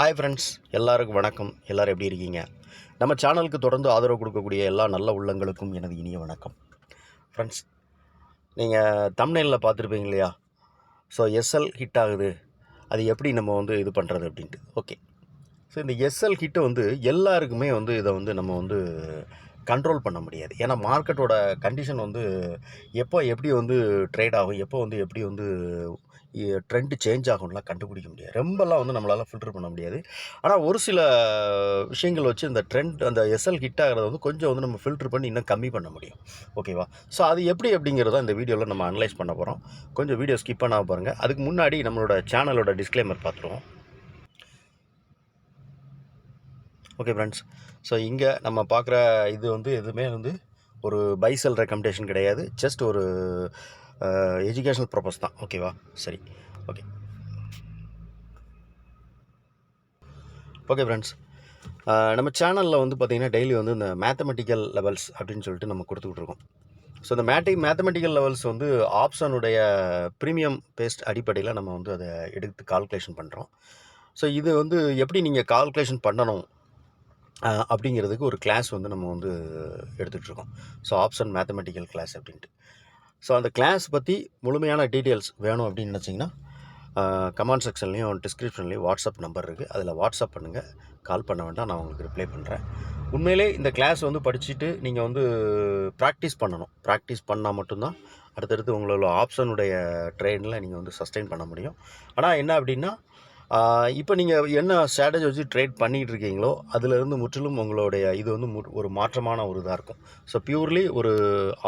Hi friends எல்லாருக்கும் வணக்கம். எல்லோரும் எப்படி இருக்கீங்க? நம்ம சேனலுக்கு தொடர்ந்து ஆதரவு கொடுக்கக்கூடிய எல்லா நல்ல உள்ளங்களுக்கும் எனது இனிய வணக்கம். ஃப்ரெண்ட்ஸ் நீங்கள் தமிழ்நிலையில் பார்த்துருப்பீங்க இல்லையா? ஸோ எஸ்எல் ஹிட் ஆகுது. அது எப்படி நம்ம வந்து இது பண்ணுறது அப்படின்ட்டு. ஓகே ஸோ இந்த எஸ்எல் ஹிட்டை வந்து எல்லாருக்குமே வந்து இதை வந்து நம்ம வந்து கண்ட்ரோல் பண்ண முடியாது. ஏன்னா மார்க்கெட்டோட கண்டிஷன் வந்து எப்போ எப்படி வந்து ட்ரேட் ஆகும் எப்போ வந்து எப்படி வந்து ட்ரெண்டு சேஞ்ச் ஆகும்லாம் கண்டுபிடிக்க முடியாது. ரொம்பலாம் வந்து நம்மளால் ஃபில்டர் பண்ண முடியாது. ஆனால் ஒரு சில விஷயங்கள் வச்சு இந்த ட்ரெண்ட் அந்த எஸ்எல் ஹிட் ஆகிறத வந்து கொஞ்சம் வந்து நம்ம ஃபில்டர் பண்ணி இன்னும் கம்மி பண்ண முடியும். ஓகேவா ஸோ அது எப்படி அப்படிங்கிறத இந்த வீடியோவில் நம்ம அனலைஸ் பண்ண போகிறோம் கொஞ்சம் வீடியோ ஸ்கிப் பண்ணாம பாருங்கள் அதுக்கு முன்னாடி நம்மளோட சேனலோட டிஸ்க்ளைமர் பார்த்துருவோம் ஓகே ஃப்ரெண்ட்ஸ் ஸோ இங்கே நம்ம பார்க்குற இது வந்து எதுவுமே வந்து ஒரு பைசல் ரெக்கமெண்டேஷன் கிடையாது. ஜஸ்ட் ஒரு எஜுகேஷனல் பர்பஸ் தான். ஓகேவா சரி. ஓகே ஓகே ஃப்ரெண்ட்ஸ் நம்ம சேனலில் வந்து பார்த்திங்கன்னா டெய்லி வந்து இந்த மேத்தமெட்டிக்கல் லெவல்ஸ் அப்படின்னு சொல்லிட்டு நம்ம கொடுத்துக்கிட்டுருக்கோம் ஸோ இந்த மேட்டி மேத்தமெட்டிக்கல் லெவல்ஸ் வந்து ஆப்ஷனுடைய ப்ரீமியம் பேஸ்ட் அடிப்படையில் நம்ம வந்து அதை எடுத்து கால்குலேஷன் பண்ணுறோம் ஸோ இது வந்து எப்படி நீங்கள் கால்குலேஷன் பண்ணணும்? அப்படிங்கிறதுக்கு ஒரு கிளாஸ் வந்து நம்ம வந்து எடுத்துகிட்டு இருக்கோம். ஸோ ஆப்ஷன் மேத்தமெட்டிக்கல் கிளாஸ் அப்படின்ட்டு. ஸோ அந்த கிளாஸ் பற்றி முழுமையான டீட்டெயில்ஸ் வேணும் அப்படின்னு நினச்சிங்கன்னா கமெண்ட் செக்ஷன்லேயும் டிஸ்கிரிப்ஷன்லேயும் வாட்ஸ்அப் நம்பர் இருக்குது அதில் வாட்ஸ்அப் பண்ணுங்கள் கால் பண்ண வேண்டாம். நான் உங்களுக்கு ரிப்ளை பண்ணுறேன் உண்மையிலே இந்த கிளாஸ் வந்து படிச்சுட்டு நீங்கள் வந்து ப்ராக்டிஸ் பண்ணணும். ப்ராக்டிஸ் பண்ணால் மட்டும்தான் அடுத்தடுத்து உங்களோட ஆப்ஷனுடைய ட்ரெயினில் நீங்கள் வந்து சஸ்டெயின் பண்ண முடியும். ஆனால் என்ன அப்படின்னா இப்போ நீங்கள் என்ன ஸ்ட்ராட்டஜி வச்சு ட்ரேட் பண்ணிகிட்டு இருக்கீங்களோ அதிலிருந்து முற்றிலும் உங்களுடைய இது வந்து ஒரு மாற்றமான ஒரு இதாக இருக்கும். ஸோ பியூர்லி ஒரு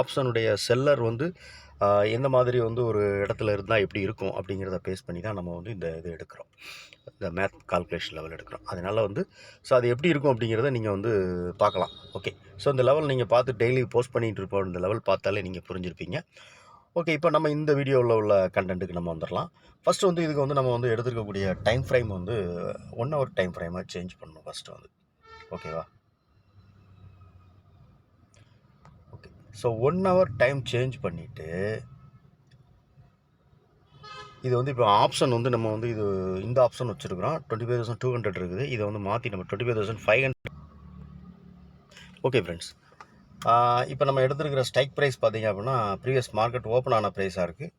ஆப்ஷனுடைய செல்லர் வந்து எந்த மாதிரி வந்து ஒரு இடத்துல இருந்தால் எப்படி இருக்கும் அப்படிங்கிறத பேஸ் பண்ணி தான் நம்ம வந்து இந்த இது எடுக்கிறோம். இந்த மேத் கால்குலேஷன் லெவல் எடுக்கிறோம். அதனால் வந்து ஸோ அது எப்படி இருக்கும் அப்படிங்கிறத நீங்கள் வந்து பார்க்கலாம். ஓகே ஸோ இந்த லெவல் நீங்கள் பார்த்து டெய்லி போஸ்ட் பண்ணிகிட்டு இருப்போம் இந்த லெவல் பார்த்தாலே நீங்கள் புரிஞ்சிருப்பீங்க. ஓகே இப்போ நம்ம இந்த வீடியோவில் உள்ள கண்டென்ட்டுக்கு நம்ம வந்துடலாம் ஃபஸ்ட்டு வந்து இதுக்கு வந்து நம்ம வந்து எடுத்துருக்கக்கூடிய டைம் ஃப்ரேம் வந்து ஒன் ஹவர் டைம் ஃப்ரேமாக சேஞ்ச் பண்ணணும் ஃபஸ்ட்டு வந்து. ஓகேவா okay so one hour time change பண்ணிவிட்டு இது வந்து இப்போ ஆப்ஷன் வந்து நம்ம வந்து இது இந்த ஆப்ஷன் வச்சுருக்கிறோம். Twenty five thousand two hundred இருக்குது. இதை வந்து மாற்றி நம்ம twenty five thousand five hundred okay friends இப்போ நம்ம எடுத்துருக்கிற ஸ்டைக் ப்ரைஸ் பார்த்தீங்க அப்படின்னா ப்ரீவியஸ் மார்க்கெட் ஓப்பன் ஆன ப்ரைஸாக இருக்குது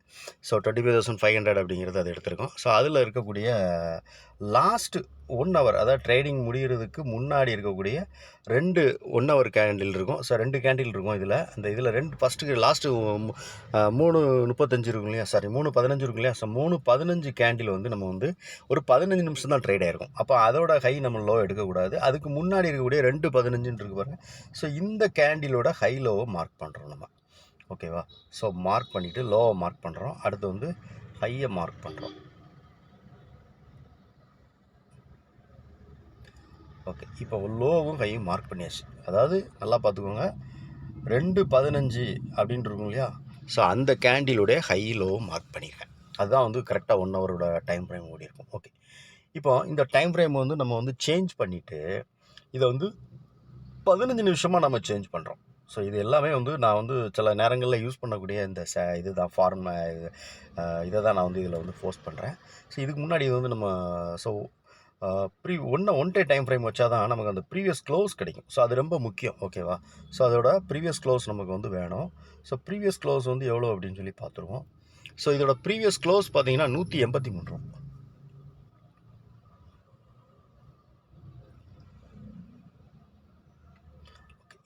so twenty five thousand five hundred அப்படிங்கிறது அதை எடுத்திருக்கோம். ஸோ அதில் இருக்கக்கூடிய லாஸ்ட்டு ஒன் ஹவர் அதாவது ட்ரேடிங் முடிகிறதுக்கு முன்னாடி இருக்கக்கூடிய ரெண்டு ஒன் ஹவர் கேண்டில் இருக்கும். ஸோ ரெண்டு கேண்டில் இருக்கும் இதில். அந்த இதில் ரெண்டு ஃபஸ்ட்டு லாஸ்ட்டு மூணு முப்பத்தஞ்சு இருக்கும் இல்லையா? சாரி மூணு பதினஞ்சு இருக்கும் இல்லையா? ஸோ மூணு பதினஞ்சு கேண்டில் வந்து நம்ம வந்து ஒரு பதினஞ்சு நிமிஷம் தான் ட்ரேட் ஆகிருக்கும் அப்போ அதோட ஹை நம்ம லோ எடுக்கக்கூடாது. அதுக்கு முன்னாடி இருக்கக்கூடிய ரெண்டு பதினஞ்சுன்னு இருக்கு பாருங்கள் ஸோ இந்த கேண்டிலோட ஹை லோவை மார்க் பண்ணுறோம் நம்ம. ஓகேவா ஸோ மார்க் பண்ணிவிட்டு லோவை மார்க் பண்ணுறோம் அடுத்து வந்து ஹையை மார்க் பண்ணுறோம் ஓகே. இப்போ லோவும் ஹையும் மார்க் பண்ணியாச்சு. அதாவது நல்லா பார்த்துக்கோங்க. ரெண்டு பதினஞ்சு அப்படின்ட்டு இருக்கும் இல்லையா? ஸோ அந்த கேண்டிலுடைய ஹை லோவும் மார்க் பண்ணியிருக்கேன். அதுதான் வந்து கரெக்டாக ஒன் ஹவரோட டைம் ஃப்ரேம் ஓடி இருக்கும். ஓகே இப்போ இந்த டைம் ஃப்ரேம் வந்து நம்ம வந்து சேஞ்ச் பண்ணிவிட்டு இதை வந்து பதினஞ்சு நிமிஷமாக நம்ம சேஞ்ச் பண்ணுறோம் ஸோ இது எல்லாமே வந்து நான் வந்து சில நேரங்களில் யூஸ் பண்ணக்கூடிய இந்த ச இதுதான் ஃபார்ம் இதை தான் நான் வந்து இதில் வந்து ஃபோர்ஸ் பண்ணுறேன் ஸோ இதுக்கு முன்னாடி இது வந்து நம்ம ஸோ ப்ரீ ஒன்று ஒன் டே டைம் ஃப்ரேம் வச்சா தான் நமக்கு அந்த ப்ரீவியஸ் க்ளோஸ் கிடைக்கும். ஸோ அது ரொம்ப முக்கியம் ஓகேவா ஸோ அதோட ப்ரீவியஸ் க்ளோஸ் நமக்கு வந்து வேணும். ஸோ ப்ரீவியஸ் க்ளோஸ் வந்து எவ்வளோ அப்படின்னு சொல்லி பார்த்துருவோம். ஸோ இதோட ப்ரீவியஸ் க்ளோஸ் பார்த்தீங்கன்னா நூற்றி எண்பத்தி மூணு ரூபா.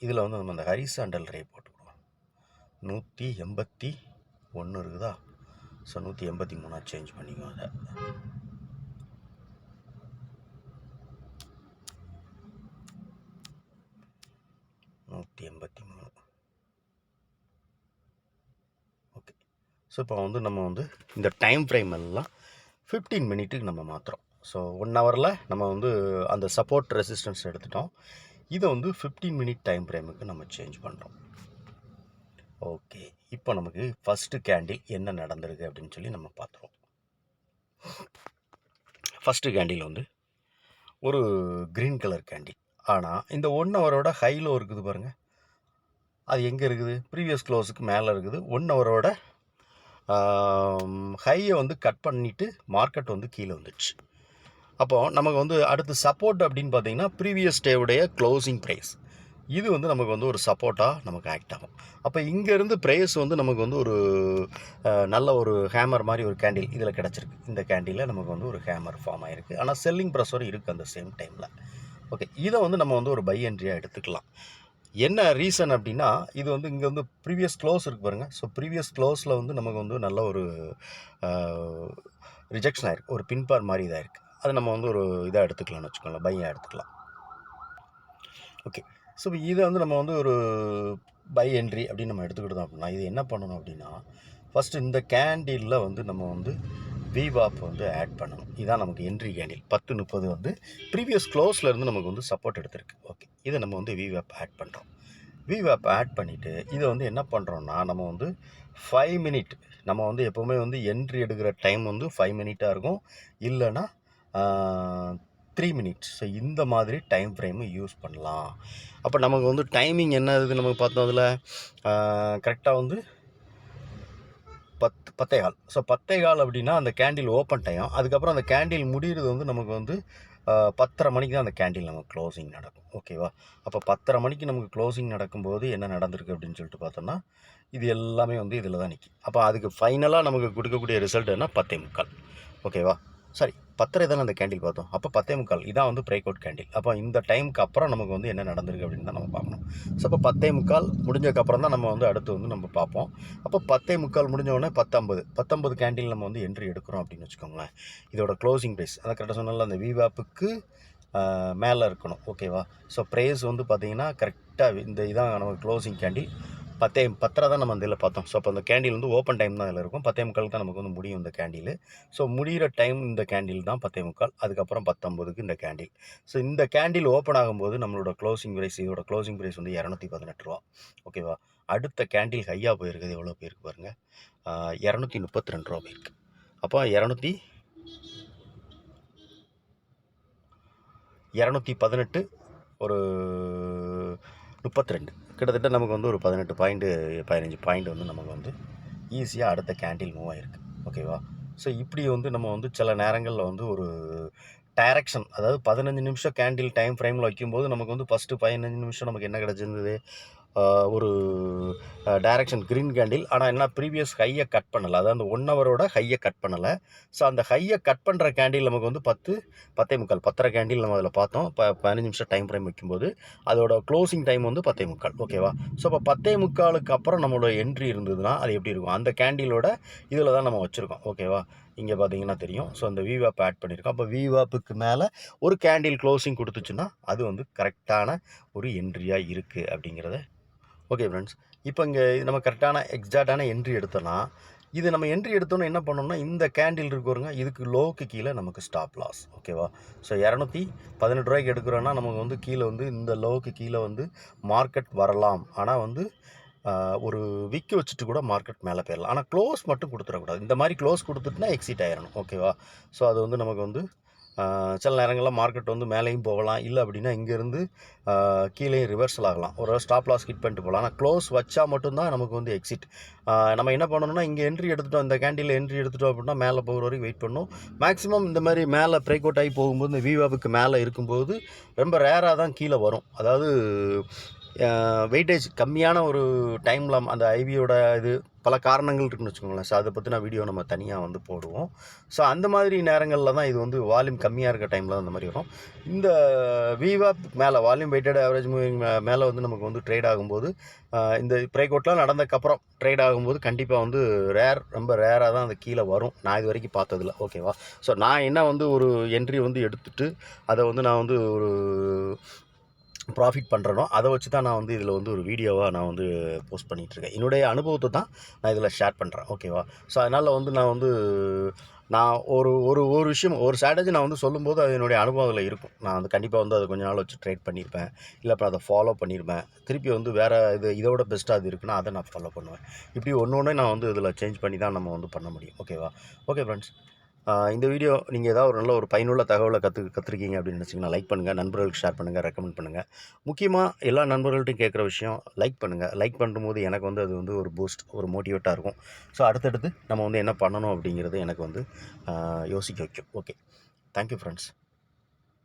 இதில் வந்து நம்ம அந்த ஹரிசாண்டல் ரே போட்டுக்கிறோம் நூற்றி எண்பத்தி ஒன்று இருக்குதா? ஸோ நூற்றி எண்பத்தி மூணாக சேஞ்ச் பண்ணிக்குவோம் அதை நூற்றி எண்பத்தி மூணு ஓகே ஸோ இப்போ வந்து நம்ம வந்து இந்த டைம் ஃப்ரேம் எல்லாம் ஃபிஃப்டீன் மினிட்டுக்கு நம்ம மாற்றுறோம் ஸோ ஒன் ஹவரில் நம்ம வந்து அந்த சப்போர்ட் ரெசிஸ்டன்ஸ் எடுத்துட்டோம். இதை வந்து ஃபிஃப்டீன் மினிட் டைம் ஃப்ரேமுக்கு நம்ம சேஞ்ச் பண்ணுறோம் ஓகே இப்போ நமக்கு ஃபஸ்ட்டு கேண்டில் என்ன நடந்திருக்கு அப்படின்னு சொல்லி நம்ம பார்த்துருவோம் ஃபஸ்ட்டு கேண்டில் வந்து ஒரு க்ரீன் கலர் கேண்டில் ஆனால் இந்த ஒன் ஹவரோட ஹைலோ இருக்குது பாருங்கள் அது எங்கே இருக்குது? ப்ரீவியஸ் க்ளோஸுக்கு மேலே இருக்குது. ஒன் ஹவரோட ஹையை வந்து கட் பண்ணிவிட்டு மார்க்கெட் வந்து கீழே வந்துடுச்சு. அப்போது நமக்கு வந்து அடுத்து சப்போர்ட் அப்படின்னு பார்த்தீங்கன்னா ப்ரீவியஸ் டேவுடைய க்ளோசிங் ப்ரைஸ் இது வந்து நமக்கு வந்து ஒரு சப்போர்ட்டாக நமக்கு ஆக்ட் ஆகும். அப்போ இங்கேருந்து ப்ரைஸ் வந்து நமக்கு வந்து ஒரு நல்ல ஒரு ஹேமர் மாதிரி ஒரு கேண்டில் இதில் கிடச்சிருக்கு. இந்த கேண்டிலில் நமக்கு வந்து ஒரு ஹேமர் ஃபார்ம் ஆகிருக்கு ஆனால் செல்லிங் ப்ரெஷரும் இருக்குது அந்த சேம் டைமில் ஓகே இதை வந்து நம்ம வந்து ஒரு பை என்ட்ரியாக எடுத்துக்கலாம். என்ன ரீசன் அப்படின்னா இது வந்து இங்கே வந்து ப்ரீவியஸ் க்ளோஸ் இருக்கு பாருங்க. ஸோ ப்ரீவியஸ் க்ளோஸில் வந்து நமக்கு வந்து நல்ல ஒரு ரிஜெக்ஷன் ஆயிருக்கு. ஒரு பின்பார் மாதிரி இதாக இருக்குது அது நம்ம வந்து ஒரு இதாக எடுத்துக்கலாம்னு வச்சுக்கோங்களேன். பையன் எடுத்துக்கலாம். ஓகே ஸோ இதை வந்து நம்ம வந்து ஒரு பை என்ட்ரி அப்படின்னு நம்ம எடுத்துக்கிட்டோம் அப்படின்னா இது என்ன பண்ணணும் அப்படின்னா ஃபஸ்ட்டு இந்த கேண்டிலில் வந்து நம்ம வந்து விவாப் வந்து ஆட் பண்ணணும். இதான் நமக்கு என்ட்ரி கேண்டில் பத்து முப்பது வந்து ப்ரீவியஸ் க்ளோஸ்லேருந்து நமக்கு வந்து சப்போர்ட் எடுத்திருக்கு. ஓகே இதை நம்ம வந்து விவாப் ஆட் பண்ணுறோம் விவாப் ஆட் பண்ணிவிட்டு இதை வந்து என்ன பண்ணுறோம்னா நம்ம வந்து ஃபைவ் மினிட் நம்ம வந்து எப்போவுமே வந்து என்ட்ரி எடுக்கிற டைம் வந்து ஃபைவ் மினிட்டாக இருக்கும். இல்லைன்னா த்ரீ மினிட்ஸ் ஸோ இந்த மாதிரி டைம் ஃப்ரேமு யூஸ் பண்ணலாம். அப்போ நமக்கு வந்து டைமிங் என்ன இது நமக்கு பார்த்தோம் அதில். கரெக்டாக வந்து பத்து பத்தே கால் ஸோ பத்தே கால் அப்படின்னா அந்த கேண்டில் ஓப்பன் டைம் அதுக்கப்புறம் அந்த கேண்டில் முடிகிறது வந்து நமக்கு வந்து பத்தரை மணிக்கு தான் அந்த கேண்டில் நமக்கு க்ளோசிங் நடக்கும். ஓகேவா அப்போ பத்தரை மணிக்கு நமக்கு க்ளோசிங் நடக்கும்போது என்ன நடந்திருக்கு அப்படின்னு சொல்லிட்டு பார்த்தோம்னா இது எல்லாமே வந்து இதில் தான் நிற்கும் அப்போ அதுக்கு ஃபைனலாக நமக்கு கொடுக்கக்கூடிய ரிசல்ட் என்ன? பத்தே முக்கால். ஓகேவா சரி. பத்தரை தானே அந்த கேண்டில் பார்த்தோம். அப்போ பத்தே முக்கால். இதான் வந்து பிரேக் அவுட் கேண்டில் அப்போ இந்த டைமுக்கு அப்புறம் நமக்கு வந்து என்ன நடந்திருக்கு அப்படின்னு தான் நம்ம பார்க்கணும். ஸோ அப்போ பத்தே முக்கால் முடிஞ்சதுக்கப்புறம் தான் நம்ம வந்து அடுத்து வந்து நம்ம பார்ப்போம். அப்போ பத்தே முக்கால் முடிஞ்ச உடனே பத்தொம்பது பத்தொம்பது கேண்டில் நம்ம வந்து என்ட்ரி எடுக்கிறோம் அப்படின்னு வச்சுக்கோங்களேன். இதோட க்ளோசிங் ப்ரைஸ் அதான் கரெக்டாக சொன்னால அந்த விவாப்புக்கு மேலே இருக்கணும். ஓகேவா ஸோ ப்ரைஸ் வந்து பார்த்தீங்கன்னா கரெக்டாக இந்த இதான் நமக்கு க்ளோசிங் கேண்டில் பத்தே பத்தரை தான் நம்ம அந்த இதில் பார்த்தோம். ஸோ அப்போ அந்த கேண்டில் வந்து ஓப்பன் டைம் தான் இதில் இருக்கும். பத்தே முக்கால் தான் நமக்கு வந்து முடியும் இந்த கேண்டில் ஸோ முடிகிற டைம் இந்த கேண்டில் தான் பத்தே முக்கால். அதுக்கப்புறம் பத்தொம்போதுக்கு இந்த கேண்டில் ஸோ இந்த கேண்டில் ஓப்பன் ஆகும்போது நம்மளோட க்ளோசிங் ப்ரைஸ் இதோட க்ளோசிங் ப்ரைஸ் வந்து இரநூத்தி பதினெட்டு ரூபா. ஓகேவா அடுத்த கேண்டில் ஹையாக போயிருக்குது எவ்வளோ போயிருக்கு பாருங்கள் இரநூத்தி முப்பத்தி ரெண்டு ரூபா போயிருக்கு. அப்போ இரநூத்தி இரநூத்தி பதினெட்டு ஒரு முப்பத்தி ரெண்டு. கிட்டத்தட்ட நமக்கு வந்து ஒரு பதினெட்டு பாயிண்ட்டு பதினஞ்சு பாயிண்ட் வந்து நமக்கு வந்து ஈஸியாக அடுத்த கேண்டில் மூவ் ஆகிருக்கு ஓகேவா ஸோ இப்படி வந்து நம்ம வந்து சில நேரங்களில் வந்து ஒரு டைரக்ஷன் அதாவது பதினஞ்சு நிமிஷம் கேண்டில் டைம் ஃப்ரேமில் வைக்கும்போது நமக்கு வந்து ஃபஸ்ட்டு பதினஞ்சு நிமிஷம் நமக்கு என்ன கிடச்சிருந்தது? ஒரு டைரக்ஷன் க்ரீன் கேண்டில் ஆனால் என்ன ப்ரீவியஸ் ஹையை கட் பண்ணலை. அதாவது அந்த ஒன் ஹவரோட ஹையை கட் பண்ணலை. ஸோ அந்த ஹையை கட் பண்ணுற கேண்டில் நமக்கு வந்து பத்து பத்தே முக்கால் பத்தரை கேண்டில் நம்ம அதில் பார்த்தோம். ப பதினஞ்சு நிமிஷம் டைம் ஃப்ரேம் வைக்கும்போது அதோட க்ளோசிங் டைம் வந்து பத்தே முக்கால். ஓகேவா ஸோ இப்போ பத்தே முக்காலுக்கு அப்புறம் நம்மளோட என்ட்ரி இருந்ததுன்னா அது எப்படி இருக்கும்? அந்த கேண்டிலோட இதில் தான் நம்ம வச்சுருக்கோம். ஓகேவா இங்கே பார்த்தீங்கன்னா தெரியும். ஸோ அந்த விவாப் ஆட் பண்ணியிருக்கோம் அப்போ விவாப்புக்கு மேலே ஒரு கேண்டில் க்ளோசிங் கொடுத்துச்சுன்னா அது வந்து கரெக்டான ஒரு என்ட்ரியாக இருக்குது அப்படிங்கிறத ஓகே ஃப்ரெண்ட்ஸ் இப்போ இங்கே நம்ம கரெக்டான எக்ஸாக்டான என்ட்ரி எடுத்தோன்னா இது நம்ம என்ட்ரி எடுத்தோன்னே என்ன பண்ணோம்னா இந்த கேண்டில் இருக்குறங்க இதுக்கு லோக்கு கீழே நமக்கு ஸ்டாப் லாஸ் ஓகேவா ஸோ இரநூத்தி பதினெட்டு ரூபாய்க்கு எடுக்கிறோன்னா நமக்கு வந்து கீழே வந்து இந்த லோவுக்கு கீழே வந்து மார்க்கெட் வரலாம். ஆனால் வந்து ஒரு விற்க வச்சுட்டு கூட மார்க்கெட் மேலே போயிடலாம் ஆனால் க்ளோஸ் மட்டும் கொடுத்துடக்கூடாது. இந்த மாதிரி க்ளோஸ் கொடுத்துட்டுனா எக்ஸிட் ஆயிடணும் ஓகேவா ஸோ அது வந்து நமக்கு வந்து சில நேரங்களில் மார்க்கெட் வந்து மேலேயும் போகலாம். இல்லை அப்படின்னா இங்கேருந்து கீழேயும் ரிவர்சல் ஆகலாம். ஒரு ஸ்டாப் லாஸ் ஹிட் பண்ணிட்டு போகலாம். ஆனால் க்ளோஸ் வச்சா மட்டும்தான் நமக்கு வந்து எக்ஸிட் நம்ம என்ன பண்ணணும்னா இங்கே என்ட்ரி எடுத்துட்டோம். இந்த கேண்டீனில் என்ட்ரி எடுத்துட்டோம் அப்படின்னா மேலே போகிற வரைக்கும் வெயிட் பண்ணணும் மேக்ஸிமம் இந்த மாதிரி மேலே பிரேக் அவுட் ஆகி போகும்போது இந்த விவாவுக்கு மேலே இருக்கும்போது ரொம்ப ரேராக தான் கீழே வரும். அதாவது வெயிட்டேஜ் கம்மியான ஒரு டைமில் அந்த ஐவியோட இது பல காரணங்கள் இருக்குன்னு வச்சுக்கோங்களேன். ஸோ அதை பற்றின வீடியோ நம்ம தனியாக வந்து போடுவோம். ஸோ அந்த மாதிரி நேரங்களில் தான் இது வந்து வால்யூம் கம்மியாக இருக்க டைமில் தான் அந்த மாதிரி வரும். இந்த விவாப் மேலே வால்யூம் வெயிட்டட் ஆவரேஜ் மூவிங் மேலே வந்து நமக்கு வந்து ட்ரேட் ஆகும்போது இந்த பிரேக் அவுட்லாம் நடந்ததுக்கப்புறம் ட்ரேட் ஆகும்போது கண்டிப்பாக வந்து ரேர் ரொம்ப ரேராக தான் அந்த கீழே வரும். நான் இது வரைக்கும் பார்த்ததில்ல. ஓகேவா ஸோ நான் என்ன வந்து ஒரு என்ட்ரி வந்து எடுத்துட்டு அதை வந்து நான் வந்து ஒரு ப்ராஃபிட் பண்ணுறனோ அதை வச்சு தான் நான் வந்து இதில் வந்து ஒரு வீடியோவாக நான் வந்து போஸ்ட் பண்ணிகிட்ருக்கேன் என்னுடைய அனுபவத்தை தான் நான் இதில் ஷேர் பண்ணுறேன் ஓகேவா ஸோ அதனால் வந்து நான் வந்து நான் ஒரு ஒரு ஒரு விஷயம் ஒரு ஸ்ட்ராட்டஜி நான் வந்து சொல்லும்போது அது என்னுடைய அனுபவம் அதில் இருக்கும். நான் வந்து கண்டிப்பாக வந்து அதை கொஞ்ச நாள் வச்சு ட்ரேட் பண்ணியிருப்பேன் இல்லை அப்புறம் அதை ஃபாலோ பண்ணியிருப்பேன் திருப்பி வந்து வேறு இது இதோட பெஸ்ட்டாக அது இருக்குன்னா அதை நான் ஃபாலோ பண்ணுவேன். இப்படி ஒன்று ஒன்று நான் வந்து இதில் சேஞ்ச் பண்ணி தான் நம்ம வந்து பண்ண முடியும். ஓகேவா ஓகே ஃப்ரெண்ட்ஸ் இந்த வீடியோ நீங்கள் ஏதாவது ஒரு நல்ல ஒரு பயனுள்ள தகவலை கற்று கற்றுருக்கீங்க அப்படின்னு நினச்சிங்கன்னா லைக் பண்ணுங்கள் நண்பர்களுக்கு ஷேர் பண்ணுங்கள் ரெக்கமெண்ட் பண்ணுங்கள் முக்கியமாக எல்லா நண்பர்கள்ட்டையும் கேட்குற விஷயம் லைக் பண்ணுங்கள் லைக் பண்ணும்போது எனக்கு வந்து அது வந்து ஒரு பூஸ்ட் ஒரு மோட்டிவேட்டாக இருக்கும். ஸோ அடுத்தடுத்து நம்ம வந்து என்ன பண்ணணும் அப்படிங்கிறது எனக்கு வந்து யோசிக்க வைக்கும். Okay thank you friends